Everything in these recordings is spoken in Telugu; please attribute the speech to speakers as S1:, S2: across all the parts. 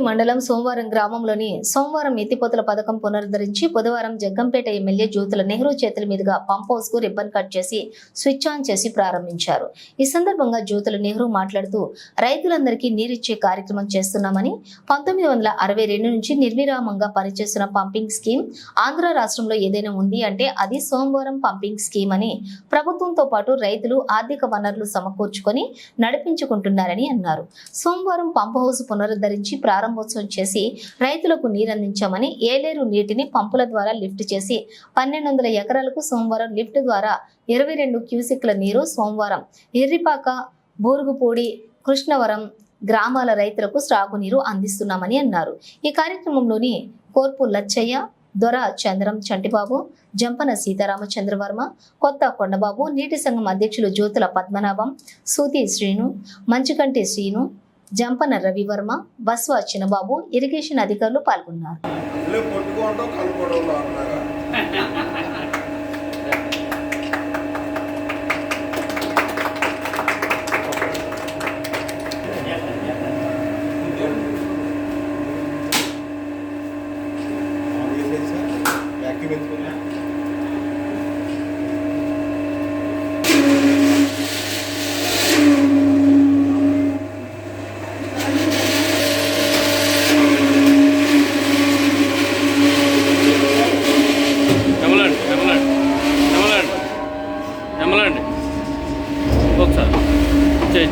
S1: మండలం సోమవారం గ్రామంలోని సోమవారం ఎత్తిపోతల పథకం పునరుద్ధరించి బుధవారం జగ్గంపేట ఎమ్మెల్యే జ్యోతుల నెహ్రూ చేతుల మీదుగా పంప్ హౌస్కు రిబ్బన్ కట్ చేసి స్విచ్ ఆన్ చేసి ప్రారంభించారు. ఈ సందర్భంగా జ్యోతుల నెహ్రూ మాట్లాడుతూ రైతులందరికీ నీరిచ్చే కార్యక్రమం చేస్తున్నామని పంతొమ్మిది వందల అరవై రెండు నుంచి నిర్విరామంగా పనిచేస్తున్న పంపింగ్ స్కీమ్ ఆంధ్ర రాష్ట్రంలో ఏదైనా ఉంది అంటే అది సోమవారం పంపింగ్ స్కీమ్ అని ప్రభుత్వంతో పాటు రైతులు ఆర్థిక వనరులు సమకూర్చుకొని నడిపించుకుంటున్నారని అన్నారు. సోమవారం పంప్ హౌస్ పునరుద్ధరించి ప్రారంభోత్సవం చేసి రైతులకు నీరందించామని ఏలేరు నీటిని పంపుల ద్వారా లిఫ్ట్ చేసి పన్నెండు వందల ఎకరాలకు సోమవారం లిఫ్ట్ ద్వారా ఇరవై రెండు క్యూసిక్ల నీరు సోమవారం ఎర్రిపాక బూరుగుపూడి కృష్ణవరం గ్రామాల రైతులకు సాగునీరు అందిస్తున్నామని అన్నారు. ఈ కార్యక్రమంలోని కోర్పు లచ్చయ్య దొర చంద్రం చంటిబాబు జంపన సీతారామచంద్రవర్మ కొత్త కొండబాబు నీటి సంఘం అధ్యక్షులు జ్యోతుల పద్మనాభం సూతి శ్రీను మంచుకంటి శ్రీను జంపన రవివర్మ బస్వ చిన్నబాబు ఇరిగేషన్ అధికారులు పాల్గొన్నారు.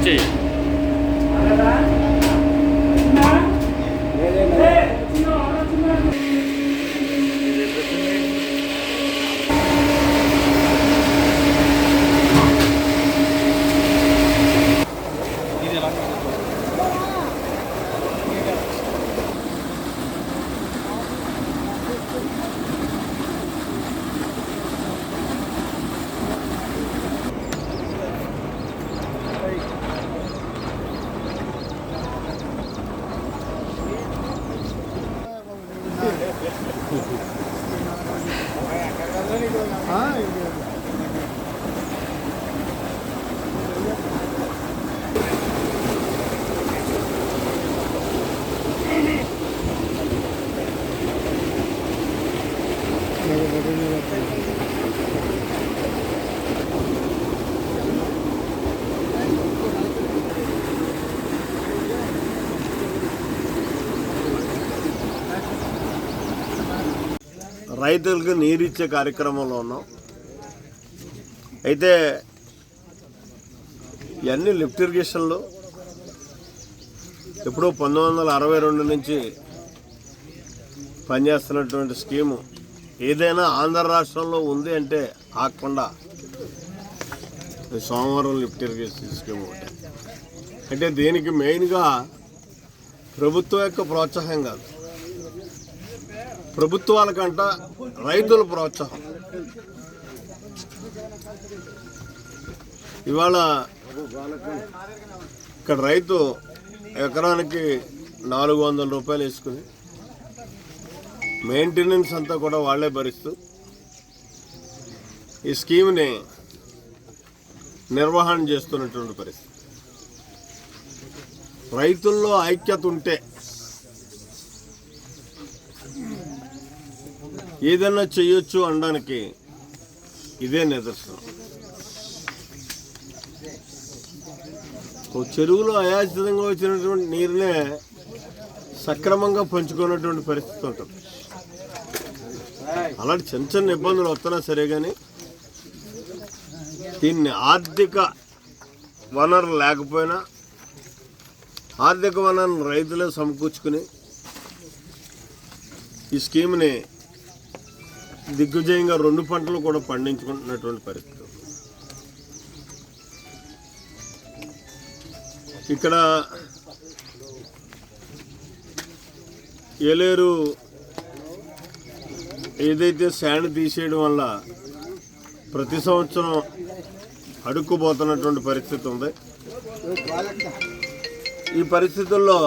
S2: చెయ్యి
S3: రైతులకు నీరిచ్చే కార్యక్రమంలో ఉన్నాం. అయితే ఇవన్నీ లిఫ్ట్ ఇరిగేషన్లు. ఎప్పుడో పంతొమ్మిది వందల అరవై రెండు నుంచి పనిచేస్తున్నటువంటి స్కీము ఏదైనా ఆంధ్ర రాష్ట్రంలో ఉంది అంటే ఆకుండా సోమవారం లిఫ్ట్ ఇరిగేషన్ స్కీమ్ ఒకటి అంటే దీనికి మెయిన్గా ప్రభుత్వం యొక్క ప్రోత్సాహం కాదు. ప్రభుత్వాలకంట రైతుల ప్రోత్సాహం. ఇవాళ ఇక్కడ రైతు ఎకరానికి నాలుగు వందల రూపాయలు వేసుకుని మెయింటెనెన్స్ అంతా కూడా వాళ్ళే భరిస్తూ ఈ స్కీమ్ని నిర్వహణ చేస్తున్నటువంటి పరిస్థితి. రైతుల్లో ఐక్యత ఉంటే ఏదైనా చేయొచ్చు అనడానికి ఇదే నిదర్శనం. ఓ చెరువులో అయాచితంగా వచ్చినటువంటి నీరునే సక్రమంగా పంచుకున్నటువంటి పరిస్థితి ఉంటుంది. అలాంటి చిన్న చిన్న ఇబ్బందులు వస్తున్నా సరే కానీ దీన్ని ఆర్థిక వనరు లేకపోయినా ఆర్థిక వనరును రైతులే సమకూర్చుకుని ఈ స్కీమ్ని దిగ్విజయంగా రెండు పంటలు కూడా పండించుకుంటున్నటువంటి పరిస్థితి. ఇక్కడ ఏలేరు ఏదైతే శాండ్ తీసేయడం వల్ల ప్రతి సంవత్సరం అడుక్కుపోతున్నటువంటి పరిస్థితి ఉంది. ఈ పరిస్థితుల్లో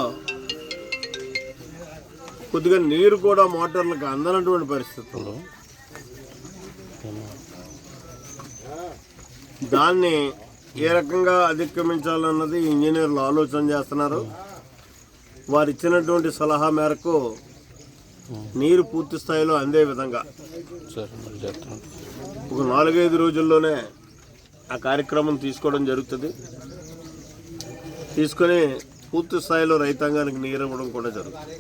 S3: కొద్దిగా నీరు కూడా మోటార్లకు అందనటువంటి పరిస్థితుల్లో దాన్ని ఏ రకంగా అధిగమించాలన్నది ఇంజనీర్లు ఆలోచన చేస్తున్నారు. వారు ఇచ్చినటువంటి సలహా మేరకు నీరు పూర్తి స్థాయిలో అందే విధంగా. ఒక నాలుగైదు రోజుల్లోనే ఆ కార్యక్రమం తీసుకోవడం జరుగుతుంది. తీసుకొని పూర్తి స్థాయిలో రైతాంగానికి నీరు ఇవ్వడం కూడా జరుగుతుంది.